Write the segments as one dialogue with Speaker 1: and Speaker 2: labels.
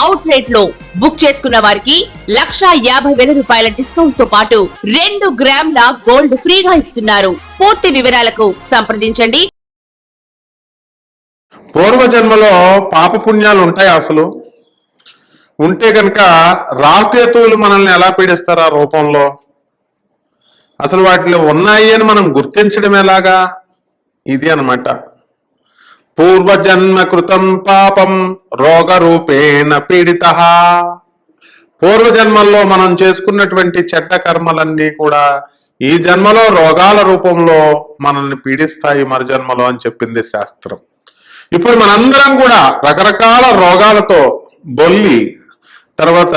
Speaker 1: Out రేట్లో book చేసుకున్న వారికి లక్షా యాభై వేల రూపాయల డిస్కౌంట్తో పాటు రెండు గ్రాముల గోల్డ్ ఫ్రీగా ఇస్తున్నారు. పూర్తి వివరాలకు సంప్రదించండి.
Speaker 2: పూర్వజన్మలో పాపపుణ్యాలు ఉంటాయి అసలు? ఉంటే కనుక రాకేతువులు మనల్ని ఎలా పీడిస్తారు ఆ రూపంలో? అసలు వాటిలో ఉన్నాయి అని మనం గుర్తించడం ఎలాగా? ఇది అన్నమాట. పూర్వజన్మ కృతం పాపం రోగ రూపేణ పీడిత. పూర్వజన్మల్లో మనం చేసుకున్నటువంటి చెడ్డ కర్మలన్నీ కూడా ఈ జన్మలో రోగాల రూపంలో మనల్ని పీడిస్తాయి మరుజన్మలో అని చెప్పింది శాస్త్రం. ఇప్పుడు మనందరం కూడా రకరకాల రోగాలతో బొల్లి తర్వాత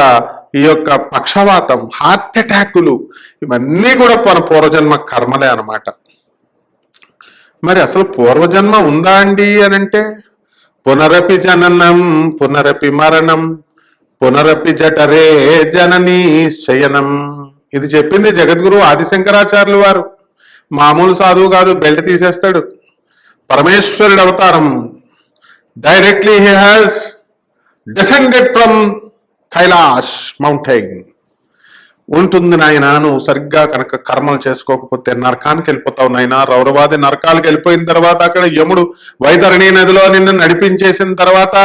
Speaker 2: ఈ యొక్క పక్షవాతం హార్ట్ అటాకులు ఇవన్నీ కూడా మన పూర్వజన్మ కర్మలే అనమాట మరి అసలు పూర్వజన్మ ఉందా అండి అని అంటే పునరపి జననం పునరపి మరణం పునరపి జఠరే జననీ శయనం. ఇది చెప్పింది జగద్గురు ఆదిశంకరాచార్యులు వారు. మామూలు సాధువు కాదు బెల్ట్ తీసేస్తాడు. పరమేశ్వరుడు అవతారం. Directly he has descended from Kailash mountain ఉంటుంది నాయన నువ్వు సరిగ్గా కనుక కర్మలు చేసుకోకపోతే నరకానికి వెళ్ళిపోతావు నాయన. రౌరవాది నరకాలకు వెళ్ళిపోయిన తర్వాత అక్కడ యముడు వైతరణి నదిలో నిన్ను నడిపించేసిన తర్వాత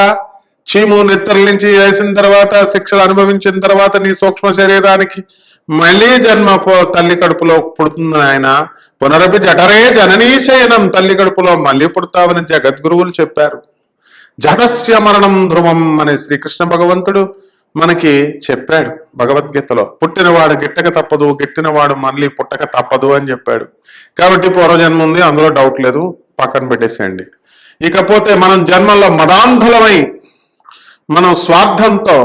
Speaker 2: చీము నెత్తల నుంచి వేసిన తర్వాత శిక్షలు అనుభవించిన తర్వాత నీ సూక్ష్మ శరీరానికి మళ్ళీ జన్మ తల్లి కడుపులో పుడుతుంది ఆయన పునరపి జఠరే జననీశయనం తల్లి కడుపులో మళ్ళీ పుడతావని జగద్గురువులు చెప్పారు. జగస్య మరణం ధ్రువం అనే శ్రీకృష్ణ భగవంతుడు మనకి చెప్పాడు భగవద్గీతలో పుట్టినవాడు గిట్టక తప్పదు గిట్టినవాడు మళ్ళీ పుట్టక తప్పదు అని చెప్పాడు. కాబట్టి పూర్వజన్మ ఉంది అందులో డౌట్ లేదు పక్కన పెట్టేసేయండి. ఇకపోతే మనం జన్మల్లో మదాంధులమై మనం స్వార్థంతో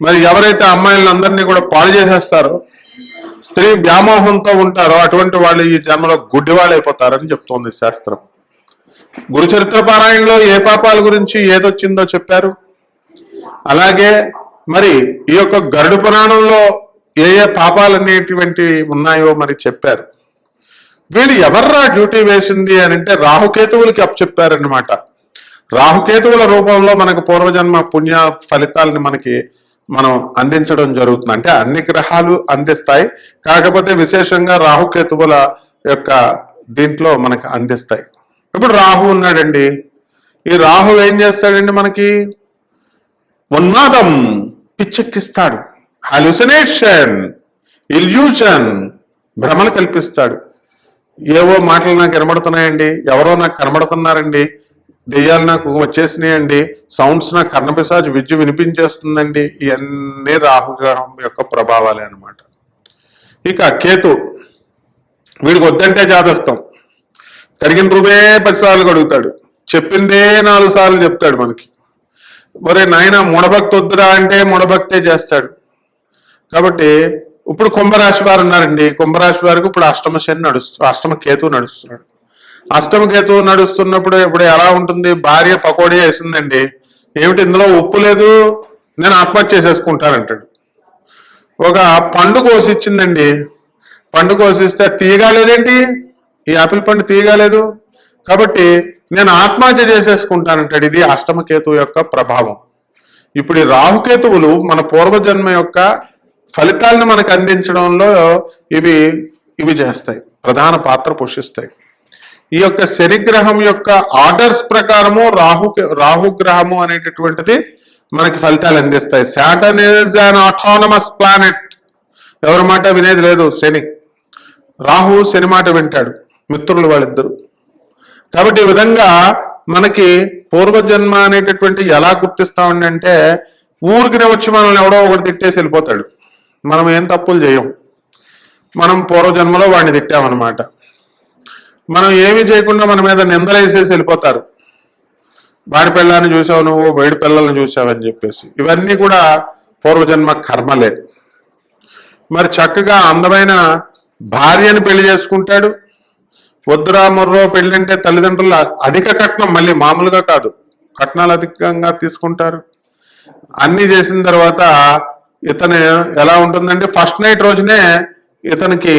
Speaker 2: మరి ఎవరైతే అమ్మాయిలందరినీ కూడా పాడు చేసేస్తారో స్త్రీ వ్యామోహంతో ఉంటారో అటువంటి వాళ్ళు ఈ జన్మలో గుడ్డివాళ్ళు అయిపోతారని చెప్తోంది శాస్త్రం. గురుచరిత్ర పారాయణలో ఏ పాపాల గురించి ఏదొచ్చిందో చెప్పారు? అలాగే మరి ఈ యొక్క గరుడు పురాణంలో ఏ ఏ పాపాలు అనేటువంటి ఉన్నాయో మరి చెప్పారు. వీళ్ళు ఎవర్రా డ్యూటీ వేసింది అని అంటే రాహుకేతువులకి అప్పచెప్పారనమాట రాహుకేతువుల రూపంలో మనకు పూర్వజన్మ పుణ్య ఫలితాలని మనకి మనం అందించడం జరుగుతుంది. అంటే అన్ని గ్రహాలు అందిస్తాయి. కాకపోతే విశేషంగా రాహుకేతువుల యొక్క దీంట్లో మనకి అందిస్తాయి. ఇప్పుడు రాహు ఉన్నాడండి. ఈ రాహు ఏం చేస్తాడండి మనకి? ఉన్మాదం పిచ్చెక్కిస్తాడు. హాలుసినేషన్ ఇల్యూషన్ భ్రమలు కల్పిస్తాడు. ఏవో మాటలు నాకు వినబడుతున్నాయండి ఎవరో నాకు కనబడుతున్నారండి దెయ్యాలు నాకు వచ్చేసినాయండి సౌండ్స్ నాకు కర్ణపిశాజు విద్య వినిపించేస్తుందండి ఇవన్నీ రాహుగ్రహం యొక్క ప్రభావాలే అన్నమాట. ఇక కేతు వీడికి వద్దంటే జాతస్తాం కడిగిన రూపే పదిసార్లు కడుగుతాడు. చెప్పిందే నాలుగు సార్లు చెప్తాడు మనకి. మరి నాయన ముడభక్తి వద్దురా అంటే ముడభక్తే చేస్తాడు. కాబట్టి ఇప్పుడు కుంభరాశి వారు ఉన్నారండి. కుంభరాశి వారికి ఇప్పుడు అష్టమ శని నడుస్తు అష్టమ కేతు నడుస్తున్నాడు. అష్టమ కేతు నడుస్తున్నప్పుడు ఇప్పుడు ఎలా ఉంటుంది? భార్య పకోడీ వేసిందండి. ఏమిటి ఇందులో ఉప్పు లేదు? నేను ఆత్మహత్య చేసేసుకుంటానంటాడు. ఒక పండు కోసిచ్చిందండి. పండు కోసిస్తే తీయగా లేదేంటి? ఈ ఆపిల్ పండు తీయగా లేదు. కాబట్టి నేను ఆత్మహత్య చేసేసుకుంటానంటాడు. ఇది అష్టమకేతు యొక్క ప్రభావం. ఇప్పుడు ఈ రాహుకేతువులు మన పూర్వజన్మ యొక్క ఫలితాలను మనకు అందించడంలో ఇవి ఇవి చేస్తాయి. ప్రధాన పాత్ర పోషిస్తాయి. ఈ యొక్క శనిగ్రహం యొక్క ఆర్డర్స్ ప్రకారము రాహు రాహుగ్రహము అనేటటువంటిది మనకి ఫలితాలు అందిస్తాయి. Saturn is an autonomous planet ఎవరి మాట వినేది లేదు. శని. రాహు శని మాట వింటాడు. మిత్రులు వాళ్ళిద్దరు. కాబట్టి ఈ విధంగా మనకి పూర్వజన్మ అనేటటువంటి ఎలా గుర్తిస్తామండి అంటే ఊరికినే వచ్చి మనల్ని ఎవడో ఒకటి తిట్టేసి వెళ్ళిపోతాడు. మనం ఏం తప్పులు చేయం? మనం పూర్వజన్మలో వాడిని తిట్టామన్నమాట. మనం ఏమీ చేయకుండా మన మీద నిందలేసేసి వెళ్ళిపోతారు. వాడి పిల్లల్ని చూసావు నువ్వు వేడి పిల్లల్ని చూసావని చెప్పేసి. ఇవన్నీ కూడా పూర్వజన్మ కర్మలే. మరి చక్కగా అందమైన భార్యని పెళ్ళి చేసుకుంటాడు. వద్దురా మొర్రో పెళ్ళంటే అంటే తల్లిదండ్రులు అధిక కట్నం మళ్ళీ మామూలుగా కాదు. కట్నాలు అధికంగా తీసుకుంటారు. అన్ని చేసిన తర్వాత ఇతను ఎలా ఉంటుందంటే ఫస్ట్ నైట్ రోజునే ఇతనికి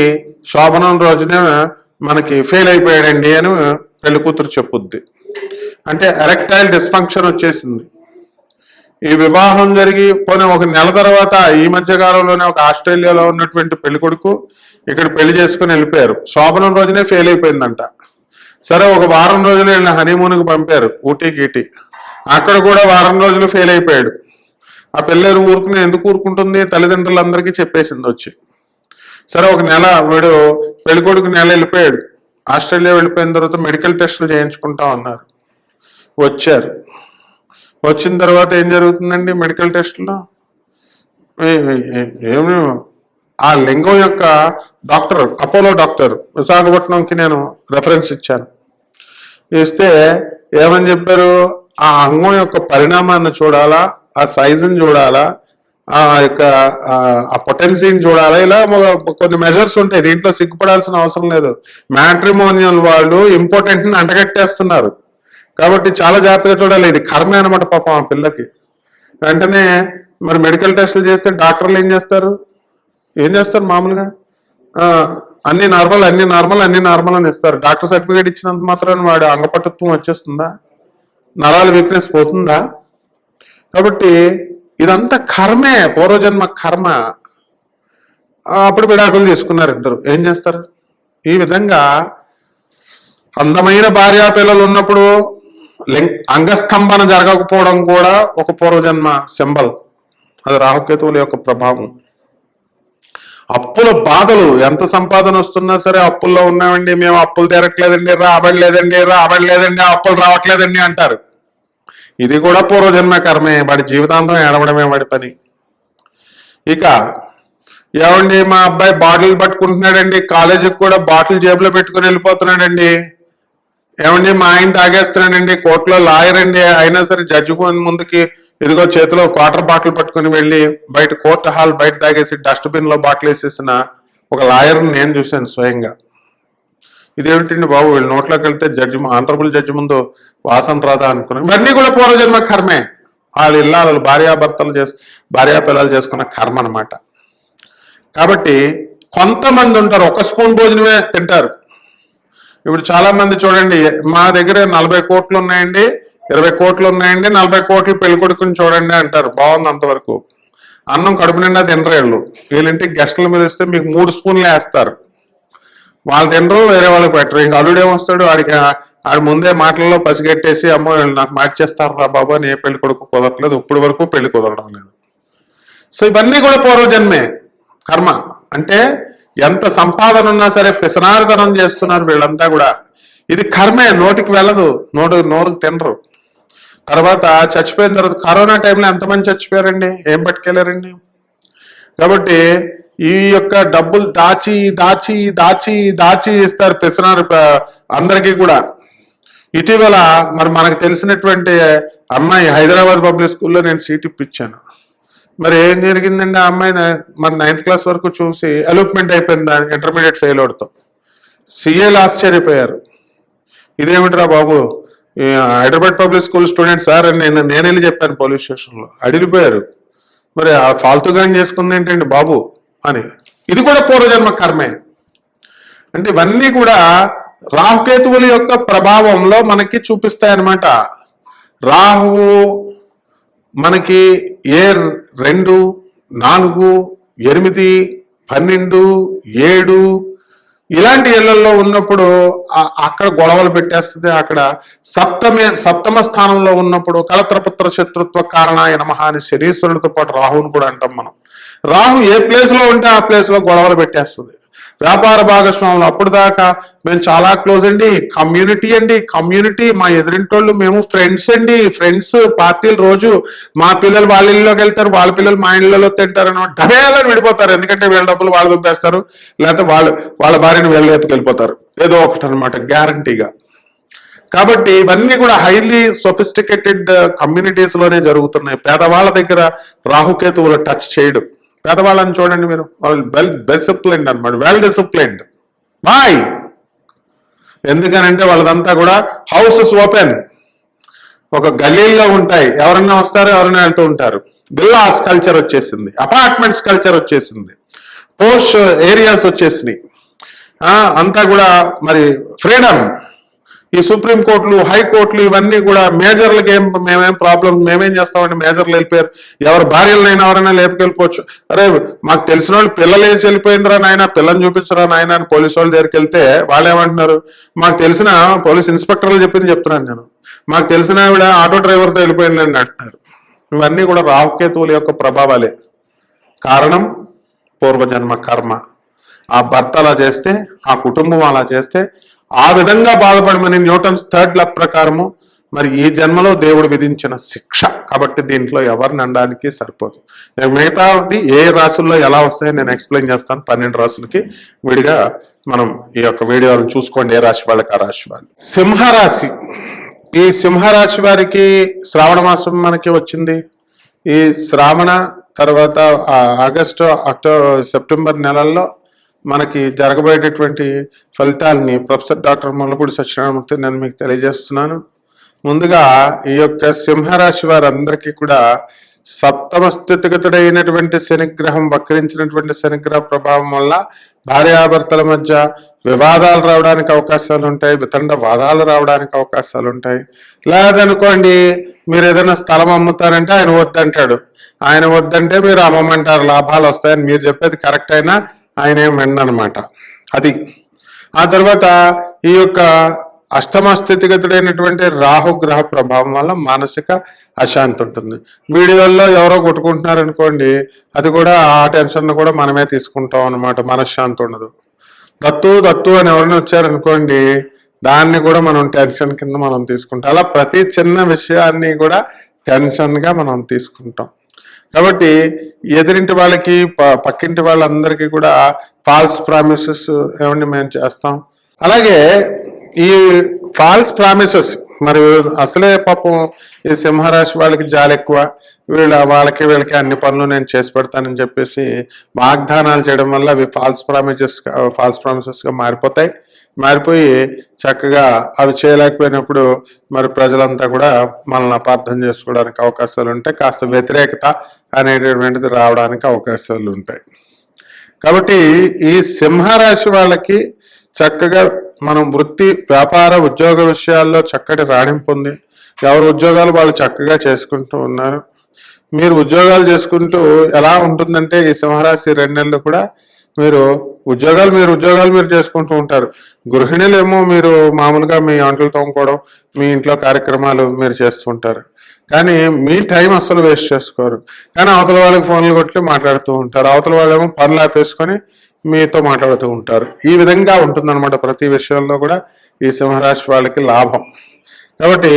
Speaker 2: శోభనం రోజునే మనకి ఫెయిల్ అయిపోయాడండి అని పెళ్ళి కూతురు చెప్పుద్ది. అంటే ఎరెక్టైల్ డిస్ఫంక్షన్ వచ్చేసింది. ఈ వివాహం జరిగి పోనీ ఒక నెల తర్వాత ఈ మధ్య కాలంలోనే ఒక ఆస్ట్రేలియాలో ఉన్నటువంటి పెళ్ళి కొడుకు ఇక్కడ పెళ్ళి చేసుకుని వెళ్ళిపోయారు. శోభనం రోజునే ఫెయిల్ అయిపోయిందంట. సరే ఒక వారం రోజులు వీళ్ళని హనీమూన్కి పంపారు ఊటీ గీటీ. అక్కడ కూడా వారం రోజులు ఫెయిల్ అయిపోయాడు. ఆ పిల్లేరు ఊరుకుని ఎందుకు ఊరుకుంటుంది? తల్లిదండ్రులందరికీ చెప్పేసింది వచ్చి. సరే ఒక నెల వీడు పెళ్ళికొడుకు నెల వెళ్ళిపోయాడు. ఆస్ట్రేలియా వెళ్ళిపోయిన తర్వాత మెడికల్ టెస్టులు చేయించుకుంటా ఉన్నారు వచ్చారు. వచ్చిన తర్వాత ఏం జరుగుతుందండి మెడికల్ టెస్ట్లో ఏమి ఆ లింగం యొక్క డాక్టర్ అపోలో డాక్టర్ విశాఖపట్నంకి నేను రెఫరెన్స్ ఇచ్చాను. ఇస్తే ఏమని చెప్పారు? ఆ అంగం యొక్క పరిణామాన్ని చూడాలా? ఆ సైజుని చూడాలా? ఆ యొక్క ఆ- పొటెన్సీని చూడాలా? ఇలా కొన్ని మెజర్స్ ఉంటాయి. దీంట్లో సిగ్గుపడాల్సిన అవసరం లేదు. మ్యాట్రిమోనియల్ వాళ్ళు ఇంపార్టెంట్ని అంటగట్టేస్తున్నారు. కాబట్టి చాలా జాగ్రత్తగా చూడాలి. ఇది కర్మే అనమాట పాపం ఆ పిల్లకి. వెంటనే మరి మెడికల్ టెస్టులు చేస్తే డాక్టర్లు ఏం చేస్తారు? ఏం చేస్తారు మామూలుగా? అన్ని నార్మల్ అన్ని నార్మల్ అన్ని నార్మల్ అని ఇస్తారు. డాక్టర్ సర్టిఫికేట్ ఇచ్చినంత మాత్రాన వాడు అంగపట్టుత్వం వచ్చేస్తుందా? నరాల వీక్నెస్ పోతుందా? కాబట్టి ఇదంతా కర్మే పూర్వజన్మ కర్మ. అప్పుడు విడాకులు తీసుకున్నారు ఇద్దరు. ఏం చేస్తారు? ఈ విధంగా అందమైన భార్యా పిల్లలు ఉన్నప్పుడు అంగస్తంభన జరగకపోవడం కూడా ఒక పూర్వజన్మ సింబల్. అది రాహుకేతువుల యొక్క ప్రభావం. అప్పుల బాధలు ఎంత సంపాదన వస్తున్నా సరే అప్పుల్లో ఉన్నామండి మేము అప్పులు తీరట్లేదండి రాబడలేదండి రాబడలేదండి అప్పులు రావట్లేదండి అంటారు. ఇది కూడా పూర్వజన్మ కర్మే వాడి జీవితాంతం ఏడవడమే వాడి పని. ఇక ఏమండి మా అబ్బాయి బాటిల్ పట్టుకుంటున్నాడండి కాలేజీకి కూడా బాటిల్ జేబులో పెట్టుకుని వెళ్ళిపోతున్నాడండి. ఏమండి మా ఆయన తాగేస్తున్నాడండి కోర్టులో లాయర్ అండి అయినా సరే జడ్జి ముందుకి ఇదిగో చేతిలో క్వార్టర్ బాటిల్ పట్టుకుని వెళ్ళి బయట కోర్టు హాల్ బయట తాగేసి డస్ట్బిన్లో బాటిల్ వేసేసిన ఒక లాయర్ని నేను చూశాను స్వయంగా. ఇదేమిటండి బాబు? వీళ్ళు నోట్లోకి వెళ్తే జడ్జి ఆనరబుల్ జడ్జి ముందు వాసన రాదా అనుకున్నాను ఇవన్నీ కూడా పూర్వజన్మ కర్మే. వాళ్ళు ఇల్లాలు భార్యాభర్తలు చేసు భార్యా పిల్లలు చేసుకున్న కర్మ అన్నమాట. కాబట్టి కొంతమంది ఉంటారు ఒక స్పూన్ భోజనమే తింటారు. ఇప్పుడు చాలా మంది చూడండి మా దగ్గర నలభై కోట్లు ఉన్నాయండి ఇరవై కోట్లు ఉన్నాయండి నలభై కోట్లు పెళ్ళి కొడుకుని చూడండి అంటారు. బాగుంది అంతవరకు. అన్నం కడుపు నిండా తినరు వీళ్ళు. వీళ్ళంటికి గెస్టులు మీద వస్తే మీకు మూడు స్పూన్లు వేస్తారు. వాళ్ళు తినరు వేరే వాళ్ళకి పెట్టరు. ఇంకా అల్లుడు ఏమొస్తాడు? వాడికి ఆ- ఆడి ముందే మాటల్లో పసిగట్టేసి అమ్మో నాకు మార్చేస్తారు రా బాబు? అని ఏ పెళ్ళి కొడుకు కుదరట్లేదు. ఇప్పుడు వరకు పెళ్ళి కుదరడం లేదు. సో ఇవన్నీ కూడా పూర్వజన్మే. కర్మ. అంటే ఎంత సంపాదన ఉన్నా సరే పిసనారితనం చేస్తున్నారు వీళ్ళంతా కూడా. ఇది కర్మే. నోటికి వెళ్ళదు. నోటు నోరుకు తినరు. తర్వాత చచ్చిపోయిన తర్వాత కరోనా టైంలో ఎంతమంది చచ్చిపోయారండి? ఏం పట్టుకెళ్ళారండి? కాబట్టి ఈ యొక్క డబ్బులు దాచి దాచి దాచి దాచి ఇస్తారు పిసనారు అందరికీ కూడా. ఇటీవల మరి మనకు తెలిసినటువంటి అమ్మాయి హైదరాబాద్ పబ్లిక్ స్కూల్లో నేను సీట్ ఇప్పించాను. మరి ఏం జరిగిందండి ఆ అమ్మాయి? మరి నైన్త్ క్లాస్ వరకు చూసి అలూప్మెంట్ అయిపోయింది ఇంటర్మీడియట్ ఫెయిల్ అవడంతో. సీఏలు ఆశ్చర్యపోయారు. ఇదేమిట్రా బాబు? Hyderabad public school student sir అని నేను నేను వెళ్ళి చెప్పాను పోలీస్ స్టేషన్లో. అడిగిపోయారు. మరి ఆ ఫాల్తుగా చేసుకుంది ఏంటండి బాబు అని. ఇది కూడా పూర్వజన్మ కర్మే. అంటే ఇవన్నీ కూడా రాహుకేతువుల యొక్క ప్రభావంలో మనకి చూపిస్తాయన్నమాట. రాహువు మనకి ఏ రెండు నాలుగు ఎనిమిది పన్నెండు ఏడు ఇలాంటి ఇళ్ళలో ఉన్నప్పుడు అక్కడ గొడవలు పెట్టేస్తుంది అక్కడ సప్తమే సప్తమ స్థానంలో ఉన్నప్పుడు కలత్రపుత్ర శత్రుత్వ కారణాయ నమహ అని శనీశ్వరుడితో పాటు రాహువుని కూడా అంటాం మనం. రాహు ఏ ప్లేస్లో ఉంటే ఆ ప్లేస్లో గొడవలు పెట్టేస్తుంది. వ్యాపార భాగస్వాములు అప్పుడు దాకా మేము చాలా క్లోజ్ అండి కమ్యూనిటీ అండి కమ్యూనిటీ మా ఎదురింటోళ్ళు మేము ఫ్రెండ్స్ అండి ఫ్రెండ్స్ పార్టీలు రోజు మా పిల్లలు వాళ్ళ ఇళ్ళలోకి వెళ్తారు వాళ్ళ పిల్లలు మా ఇళ్ళలో తింటారు అని డబేలని విడిపోతారు ఎందుకంటే వీళ్ళ డబ్బులు వాళ్ళు దుబ్బేస్తారు లేకపోతే వాళ్ళు వాళ్ళ భార్యను వీళ్ళ వైపుకి వెళ్ళిపోతారు. ఏదో ఒకటి అనమాట గ్యారంటీగా కాబట్టి ఇవన్నీ కూడా హైలీ సొఫిస్టికేటెడ్ కమ్యూనిటీస్లోనే జరుగుతున్నాయి. పేదవాళ్ళ దగ్గర రాహుకేతువులు టచ్ చేయడం. పేదవాళ్ళని చూడండి మీరు. వాళ్ళు వెల్ డిసిప్లిన్డ్ అనమాట వెల్ డిసిప్లిన్డ్ బాయ్ ఎందుకనంటే వాళ్ళదంతా కూడా హౌసెస్ ఓపెన్ ఒక గల్లీల్లో ఉంటాయి. ఎవరన్నా వస్తారు ఎవరన్నా వెళ్తూ ఉంటారు. బిల్లాస్ కల్చర్ వచ్చేసింది. అపార్ట్మెంట్స్ కల్చర్ వచ్చేసింది. పోస్ట్ ఏరియాస్ వచ్చేసినాయి. అంతా కూడా మరి ఫ్రీడమ్ ఈ సుప్రీం కోర్టులు హైకోర్టులు ఇవన్నీ కూడా మేజర్లకి ఏం మేమేం ప్రాబ్లం మేమేం చేస్తామంటే మేజర్లు వెళ్ళిపోయారు. ఎవరి భార్యలనైనా ఎవరైనా లేపుకెళ్ళిపోవచ్చు. అరే మాకు తెలిసిన వాళ్ళు పిల్లలు ఏం చెల్లిపోయిందిరా నాయన పిల్లని చూపించరా నాయన అని పోలీసు వాళ్ళ దగ్గరికి వెళ్తే వాళ్ళు ఏమంటున్నారు? మాకు తెలిసిన పోలీస్ ఇన్స్పెక్టర్లు చెప్పింది చెప్తున్నాను నేను. మాకు తెలిసిన ఆవిడ ఆటో డ్రైవర్తో వెళ్ళిపోయిందని అంటున్నారు. ఇవన్నీ కూడా రాహుకేతువుల యొక్క ప్రభావాలే. కారణం పూర్వజన్మ కర్మ. ఆ భర్త అలా చేస్తే ఆ కుటుంబం అలా చేస్తే ఆ విధంగా బాధపడమని న్యూటన్స్ థర్డ్ లా ప్రకారము మరి ఈ జన్మలో దేవుడు విధించిన శిక్ష. కాబట్టి దీంట్లో ఎవరిని అనడానికి సరిపోదు. నేను మిగతాది ఏ రాసుల్లో ఎలా వస్తాయో నేను ఎక్స్ప్లెయిన్ చేస్తాను. పన్నెండు రాసులకి విడిగా మనం ఈ యొక్క వీడియోలను చూసుకోండి. ఏ రాశి వాళ్ళకి ఆ రాశి వాళ్ళు. సింహరాశి. ఈ సింహరాశి వారికి శ్రావణ మాసం మనకి వచ్చింది. ఈ శ్రావణ తర్వాత ఆగస్టు అక్టోబర్ సెప్టెంబర్ నెలల్లో మనకి జరగబోయేటటువంటి ఫలితాలని ప్రొఫెసర్ డాక్టర్ ముల్లపూడి సత్యనారాయణమూర్తి నేను మీకు తెలియజేస్తున్నాను. ముందుగా ఈ యొక్క సింహరాశి వారందరికీ కూడా సప్తమ స్థితిగతుడైనటువంటి శనిగ్రహం వక్రించినటువంటి శనిగ్రహ ప్రభావం వల్ల భార్యాభర్తల మధ్య వివాదాలు రావడానికి అవకాశాలు ఉంటాయి వితండ వాదాలు రావడానికి అవకాశాలు ఉంటాయి. లేదనుకోండి మీరు ఏదైనా స్థలం అమ్ముతారంటే ఆయన వద్దంటాడు. ఆయన వద్దంటే మీరు అమ్మమంటారు లాభాలు వస్తాయని మీరు చెప్పేది కరెక్ట్ అయినా ఆయన ఏం అది. ఆ తర్వాత ఈ యొక్క అష్టమ స్థితిగతుడైనటువంటి రాహు గ్రహ ప్రభావం వల్ల మానసిక అశాంతి ఉంటుంది. వీడియోల్లో ఎవరో కొట్టుకుంటున్నారు అనుకోండి అది కూడా ఆ టెన్షన్ కూడా మనమే తీసుకుంటాం అనమాట మనశ్శాంతి ఉండదు. దత్తు దత్తు అని ఎవరైనా వచ్చారనుకోండి దాన్ని కూడా మనం టెన్షన్ కింద మనం తీసుకుంటాం. అలా ప్రతి చిన్న విషయాన్ని కూడా టెన్షన్గా మనం తీసుకుంటాం. కాబట్టి ఎదురింటి వాళ్ళకి పక్కింటి వాళ్ళందరికీ కూడా ఫాల్స్ ప్రామిసెస్ ఏమండి మేము చేస్తాం. అలాగే ఈ ఫాల్స్ ప్రామిసెస్ మరి అసలే పాపం ఈ సింహరాశి వాళ్ళకి జాలి ఎక్కువ. వీళ్ళ వాళ్ళకి వీళ్ళకి అన్ని పనులు నేను చేసి పెడతానని చెప్పేసి వాగ్దానాలు చేయడం వల్ల అవి ఫాల్స్ ప్రామిసెస్ ఫాల్స్ ప్రామిసెస్గా మారిపోతాయి. మారిపోయి చక్కగా అవి చేయలేకపోయినప్పుడు మరి ప్రజలంతా కూడా మనల్ని అపార్థం చేసుకోవడానికి అవకాశాలు ఉంటాయి కాస్త వ్యతిరేకత అనేటటువంటిది రావడానికి అవకాశాలు ఉంటాయి. కాబట్టి ఈ సింహరాశి వాళ్ళకి చక్కగా మనం వృత్తి వ్యాపార ఉద్యోగ విషయాల్లో చక్కటి రాణింపు ఉంది. ఎవరు ఉద్యోగాలు వాళ్ళు చక్కగా చేసుకుంటూ ఉన్నారు. మీరు ఉద్యోగాలు చేసుకుంటూ ఎలా ఉంటుందంటే ఈ సింహరాశి రెండు నెలలు కూడా మీరు ఉద్యోగాలు మీరు ఉద్యోగాలు మీరు చేసుకుంటూ ఉంటారు. గృహిణులేమో మీరు మామూలుగా మీ అంటలు తోముకోవడం మీ ఇంట్లో కార్యక్రమాలు మీరు చేస్తుంటారు కానీ మీ టైం అస్సలు వేస్ట్ చేసుకోరు. కానీ అవతల వాళ్ళకి ఫోన్లు కొట్టి మాట్లాడుతూ ఉంటారు. అవతల వాళ్ళేమో పనులు ఆపేసుకొని మీతో మాట్లాడుతూ ఉంటారు. ఈ విధంగా ఉంటుందన్నమాట ప్రతి విషయంలో కూడా ఈ సింహరాశి వాళ్ళకి లాభం. కాబట్టి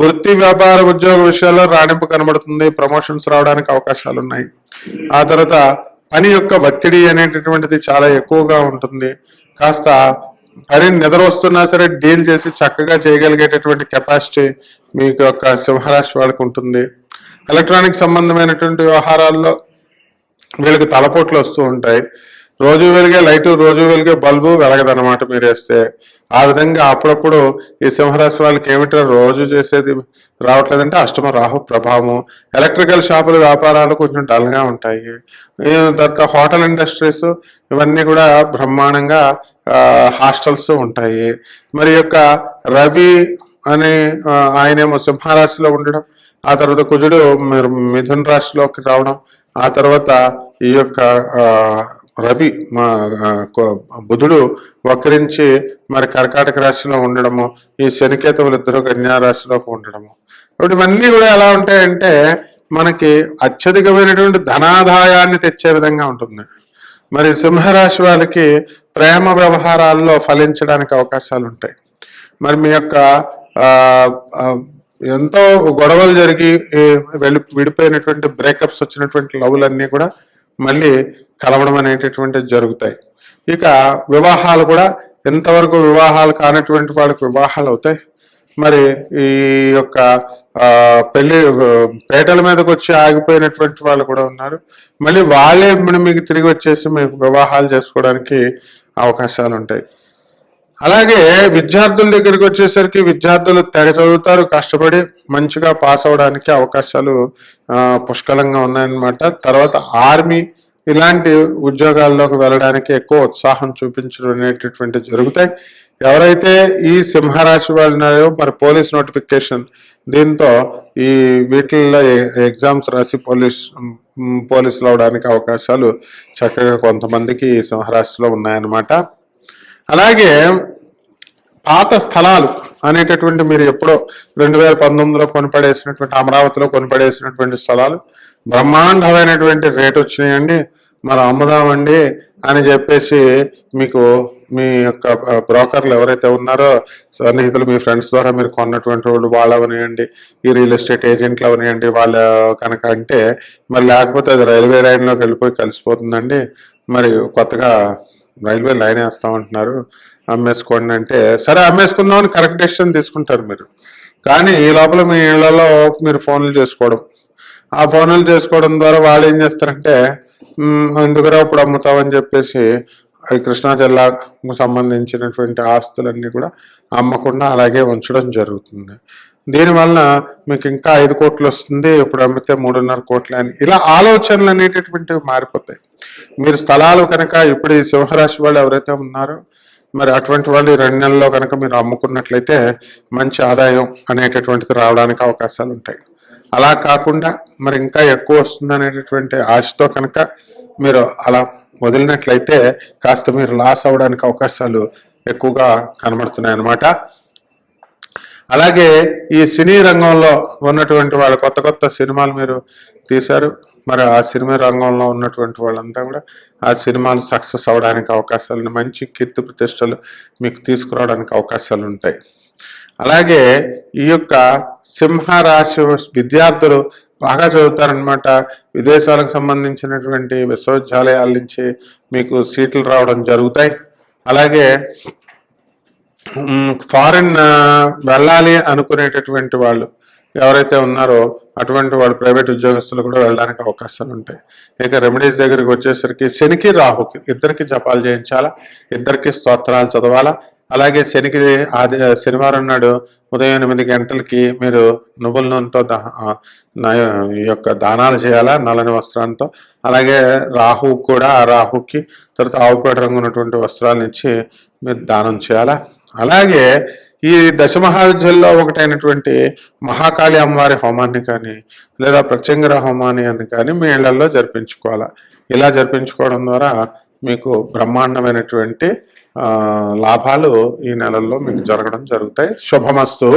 Speaker 2: వృత్తి వ్యాపార ఉద్యోగ విషయాల్లో రాణింపు కనబడుతుంది. ప్రమోషన్స్ రావడానికి అవకాశాలు ఉన్నాయి ఆ తర్వాత పని యొక్క ఒత్తిడి అనేటటువంటిది చాలా ఎక్కువగా ఉంటుంది. కాస్త అరే నిద్ర వస్తున్నా సరే డీల్ చేసి చక్కగా చేయగలిగేటటువంటి కెపాసిటీ మీకు యొక్క సింహరాశి వాళ్ళకి ఉంటుంది. ఎలక్ట్రానిక్ సంబంధమైనటువంటి వ్యవహారాల్లో వీళ్ళకి తలపోట్లు వస్తూ ఉంటాయి. రోజు వెలిగే లైటు రోజు వెలిగే బల్బు వెలగదన్నమాట మీరు వేస్తే. ఆ విధంగా అప్పుడప్పుడు ఈ సింహరాశి వాళ్ళకి ఏమిటో రోజు చేసేది రావట్లేదంటే అష్టమ రాహు ప్రభావం ఎలక్ట్రికల్ షాపుల వ్యాపారాలు కొంచెం డల్గా ఉంటాయి. తర్వాత హోటల్ ఇండస్ట్రీస్ ఇవన్నీ కూడా బ్రహ్మాండంగా హాస్టల్స్ ఉంటాయి. మరి యొక్క రవి అనే ఆయనేమో సింహరాశిలో ఉండడం ఆ తర్వాత కుజుడు మీరు మిథున రాశిలోకి రావడం ఆ తర్వాత ఈ యొక్క రవి మా బుధుడు వక్రించి మరి కర్కాటక రాశిలో ఉండడము ఈ శనికేతవులు ఇద్దరు కన్యా రాశిలోకి ఉండడము. ఇప్పుడు ఇవన్నీ కూడా ఎలా ఉంటాయంటే మనకి అత్యధికమైనటువంటి ధనాదాయాన్ని తెచ్చే విధంగా ఉంటుంది. మరి సింహరాశి వాళ్ళకి ప్రేమ వ్యవహారాల్లో ఫలించడానికి అవకాశాలు ఉంటాయి మరి మీ యొక్క ఎంతో గొడవలు జరిగి వెళ్ళి విడిపోయినటువంటి బ్రేకప్స్ వచ్చినటువంటి లవ్లన్నీ కూడా మళ్ళీ కలవడం అనేటటువంటివి జరుగుతాయి. ఇక వివాహాలు కూడా ఎంతవరకు వివాహాలు కానటువంటి వాళ్ళకి వివాహాలు అవుతాయి? మరి ఈ యొక్క పెళ్ళి పేటల మీదకి వచ్చి ఆగిపోయినటువంటి వాళ్ళు కూడా ఉన్నారు. మళ్ళీ వాళ్ళే మీకు తిరిగి వచ్చేసి మీకు వివాహాలు చేసుకోవడానికి అవకాశాలు ఉంటాయి అలాగే విద్యార్థుల దగ్గరికి వచ్చేసరికి విద్యార్థులు తెగ చదువుతారు కష్టపడి మంచిగా పాస్ అవడానికి అవకాశాలు పుష్కలంగా ఉన్నాయన్నమాట. తర్వాత ఆర్మీ ఇలాంటి ఉద్యోగాల్లోకి వెళ్ళడానికి ఎక్కువ ఉత్సాహం చూపించడం అనేటటువంటి జరుగుతాయి. ఎవరైతే ఈ సింహరాశి వాళ్ళు మరి పోలీస్ నోటిఫికేషన్ దీంతో ఈ వీటిల్లో ఎగ్జామ్స్ రాసి పోలీస్ పోలీసులు అవడానికి అవకాశాలు చక్కగా కొంతమందికి ఈ సింహరాశిలో ఉన్నాయన్నమాట. అలాగే పాత స్థలాలు అనేటటువంటి మీరు ఎప్పుడో రెండు వేల పంతొమ్మిదిలో కొనపడేసినటువంటి అమరావతిలో కొనపడేసినటువంటి స్థలాలు బ్రహ్మాండమైనటువంటి రేట్ వచ్చినాయండి. మరి అమ్ముదామండి అని చెప్పేసి మీకు మీ యొక్క బ్రోకర్లు ఎవరైతే ఉన్నారో సన్నిహితులు మీ ఫ్రెండ్స్ ద్వారా మీరు కొన్నటువంటి వాళ్ళు వాళ్ళు అవనివ్వండి ఈ రియల్ ఎస్టేట్ ఏజెంట్లు అవనివ్వండి వాళ్ళ కనుక అంటే మరి లేకపోతే అది రైల్వే లైన్లోకి వెళ్ళిపోయి కలిసిపోతుందండి. మరి కొత్తగా రైల్వే లైన్ వేస్తామంటున్నారు. అమ్మేసుకోండి అంటే సరే అమ్మేసుకుందామని కరెక్ట్ డెసిషన్ తీసుకుంటారు మీరు. కానీ ఈ లోపల మీ ఇళ్ళలో మీరు ఫోన్లు చేసుకోవడం. ఆ ఫోన్లు చేసుకోవడం ద్వారా వాళ్ళు ఏం చేస్తారంటే ఎందుకురా ఇప్పుడు అమ్ముతావని చెప్పేసి ఈ కృష్ణా జిల్లాకు సంబంధించినటువంటి ఆస్తులన్నీ కూడా అమ్మకుండా అలాగే ఉంచడం జరుగుతుంది. దీనివల్ల మీకు ఇంకా ఐదు కోట్లు వస్తుంది ఇప్పుడు అమ్మితే మూడున్నర కోట్లు అని. ఇలా ఆలోచనలు అనేటటువంటివి మారిపోతాయి. మీరు స్థలాలు కనుక ఇప్పుడు ఈ సింహరాశి వాళ్ళు ఎవరైతే ఉన్నారో మరి అటువంటి వాళ్ళు ఈ రెండు నెలల్లో కనుక మీరు అమ్ముకున్నట్లయితే మంచి ఆదాయం అనేటటువంటిది రావడానికి అవకాశాలు ఉంటాయి అలా కాకుండా మరి ఇంకా ఎక్కువ వస్తుంది అనేటటువంటి ఆశతో కనుక మీరు అలా వదిలినట్లయితే కాస్త మీరు లాస్ అవ్వడానికి అవకాశాలు ఎక్కువగా కనబడుతున్నాయి అన్నమాట అలాగే ఈ సినీ రంగంలో ఉన్నటువంటి వాళ్ళ కొత్త కొత్త సినిమాలు మీరు తీశారు. మరి ఆ సినిమా రంగంలో ఉన్నటువంటి వాళ్ళంతా కూడా ఆ సినిమాలు సక్సెస్ అవడానికి అవకాశాలు మంచి కీర్తి ప్రతిష్టలు మీకు తీసుకురావడానికి అవకాశాలు ఉంటాయి. అలాగే ఈ యొక్క సింహ రాశి విద్యార్థులు బాగా చదువుతారనమాట విదేశాలకు సంబంధించినటువంటి విశ్వవిద్యాలయాల నుంచి మీకు సీట్లు రావడం జరుగుతాయి. అలాగే ఫారిన్ వెళ్ళాలి అనుకునేటటువంటి వాళ్ళు ఎవరైతే ఉన్నారో అటువంటి వాళ్ళు ప్రైవేట్ ఉద్యోగస్తులు కూడా వెళ్ళడానికి అవకాశాలు ఉంటాయి. ఇక రెమెడీస్ దగ్గరికి వచ్చేసరికి శనికి రాహుకి ఇద్దరికి జపాలు చేయించాలా ఇద్దరికి స్తోత్రాలు చదవాలా అలాగే శనికి ఆది శనివారం నాడు ఉదయం ఎనిమిది గంటలకి మీరు నువ్వుల నూనెతో దా- ఈ యొక్క దానాలు చేయాలా? నల్లని వస్త్రాలతో. అలాగే రాహు కూడా ఆ రాహుకి తర్వాత ఆవుపేట రంగు ఉన్నటువంటి వస్త్రాలను ఇచ్చి మీరు దానం చేయాలా? అలాగే ఈ దశమహావిద్యల్లో ఒకటైనటువంటి మహాకాళి అమ్మవారి హోమాన్ని కానీ లేదా ప్రత్యంగర హోమాన్ని అని కానీ మీ ఇళ్ళలో జరిపించుకోవాలా? ఇలా జరిపించుకోవడం ద్వారా మీకు బ్రహ్మాండమైనటువంటి లాభాలు ఈ నెలల్లో మీకు జరగడం జరుగుతాయి. శుభమస్తు.